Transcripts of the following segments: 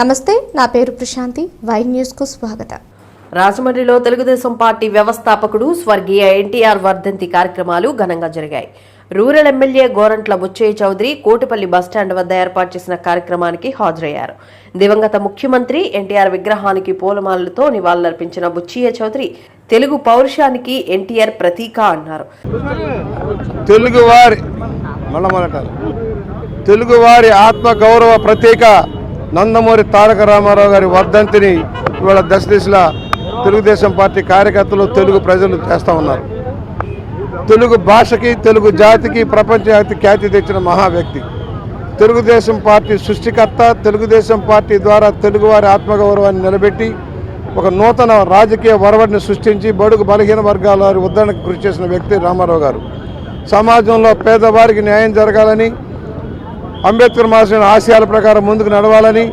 నమస్తే నా పేరు ప్రశాంతి. వై న్యూస్కు స్వాగతం. రాజమండ్రిలో తెలుగుదేశం పార్టీ వ్యవస్థాపకుడు స్వర్గీయ ఎన్టీఆర్ వర్ధంతి కార్యక్రమాలు ఘనంగా జరిగాయి. Rural MLA Gorantla Butchaiah Chowdary Kotipalli bus stand వద్ద ఏర్పాటు చేసిన కార్యక్రమానికి హాజరయ్యారు. దివంగత ముఖ్యమంత్రి ఎన్టీఆర్ విగ్రహానికి పూలమాలలతో నివాళులర్పించిన బుచ్చయ్య చౌదరి తెలుగు పౌరుషానికి ఎన్టీఆర్ ప్రతీక అన్నారు. తెలుగువారి తెలుగువారి ఆత్మ గౌరవ ప్రతీక నందమూరి తారక రామారావు గారి వర్ధంతిని ఇవాళ దశ దిశలా తెలుగుదేశం పార్టీ కార్యకర్తలు తెలుగు ప్రజలు చేస్తూ ఉన్నారు. తెలుగు భాషకి తెలుగు జాతికి ప్రపంచ ఖ్యాతి తెచ్చిన మహా వ్యక్తి. తెలుగుదేశం పార్టీ సృష్టికర్త తెలుగుదేశం పార్టీ ద్వారా తెలుగువారి ఆత్మగౌరవాన్ని నిలబెట్టి ఒక నూతన రాజకీయ వరవడిని సృష్టించి బడుగు బలహీన వర్గాల వారి ఉద్ధరణకు కృషి చేసిన వ్యక్తి రామారావు గారు. సమాజంలో పేదవారికి న్యాయం జరగాలని అంబేద్కర్ మాసిన ఆశయాల ప్రకారం ముందుకు నడవాలని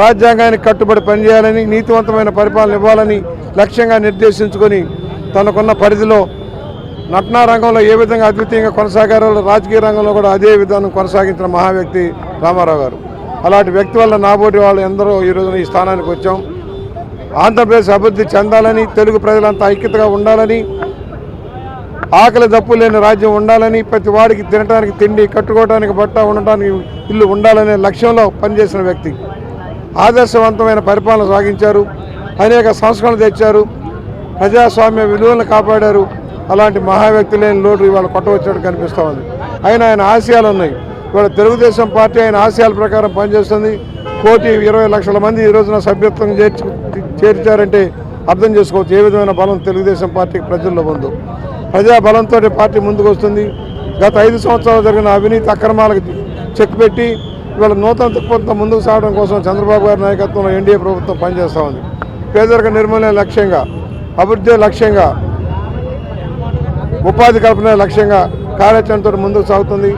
రాజ్యాంగానికి కట్టుబడి పనిచేయాలని నీతివంతమైన పరిపాలన ఇవ్వాలని లక్ష్యంగా నిర్దేశించుకొని తనకున్న పరిధిలో నటనా రంగంలో ఏ విధంగా అద్వితీయంగా కొనసాగారో రాజకీయ రంగంలో కూడా అదే విధానం కొనసాగించిన మహా వ్యక్తి రామారావు గారు. అలాంటి వ్యక్తి వల్ల నాబోటి వాళ్ళు ఎందరో ఈ రోజున ఈ స్థానానికి వచ్చాం. ఆంధ్రప్రదేశ్ అభివృద్ధి చెందాలని తెలుగు ప్రజలంతా ఐక్యతగా ఉండాలని ఆకలి దప్పు లేని రాజ్యం ఉండాలని ప్రతి వాడికి తినడానికి తిండి కట్టుకోవడానికి బట్ట ఉండటానికి ఇల్లు ఉండాలనే లక్ష్యంలో పనిచేసిన వ్యక్తి. ఆదర్శవంతమైన పరిపాలన సాగించారు. అనేక సంస్కరణలు తెచ్చారు. ప్రజాస్వామ్య విలువలను కాపాడారు. అలాంటి మహా వ్యక్తి లేని లోటు ఇవాళ కొట్టవచ్చినట్టు కనిపిస్తూ ఉంది. అయినా ఆయన ఆశయాలు ఉన్నాయి. ఇవాళ తెలుగుదేశం పార్టీ ఆయన ఆశయాల ప్రకారం పనిచేస్తుంది. కోటి ఇరవై లక్షల మంది ఈ రోజున సభ్యత్వం చేర్చు చేర్చారంటే అర్థం చేసుకోవచ్చు. ఏ విధమైన బలం తెలుగుదేశం పార్టీకి ప్రజల్లో ఉందో. ప్రజాబలంతో పార్టీ ముందుకు వస్తుంది. గత ఐదు సంవత్సరాలు జరిగిన అవినీతి అక్రమాలకు చెక్ పెట్టి ఇవాళ నూతన దృక్పథంతో ముందుకు సాగడం కోసం చంద్రబాబు గారి నాయకత్వంలో ఎన్డీఏ ప్రభుత్వం పనిచేస్తూ ఉంది. పేదరిక నిర్మూలన లక్ష్యంగా అభివృద్ధి లక్ష్యంగా ఉపాధి కల్పన లక్ష్యంగా కార్యాచరణతో ముందుకు సాగుతుంది.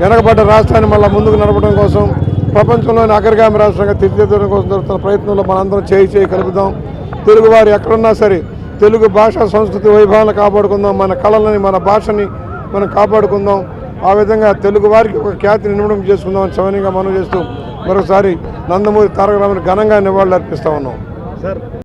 వెనకబడ్డ రాష్ట్రాన్ని మళ్ళీ ముందుకు నడపడం కోసం ప్రపంచంలోని అగ్రగామి రాష్ట్రంగా తీర్చిదిద్దడం కోసం జరుగుతున్న ప్రయత్నంలో మనందరం చేయి చేయి కలుపుదాం. తెలుగువారు ఎక్కడున్నా సరే తెలుగు భాష సంస్కృతి వైభవాలను కాపాడుకుందాం మన కళలని మన భాషని మనం కాపాడుకుందాం. ఆ విధంగా తెలుగు వారికి ఒక ఖ్యాతిని నిర్మణం చేసుకుందాం అని సవనీయంగా మనం చేస్తూ మరొకసారి నందమూరి తారక రామని ఘనంగా నివాళులు అర్పిస్తా ఉన్నాం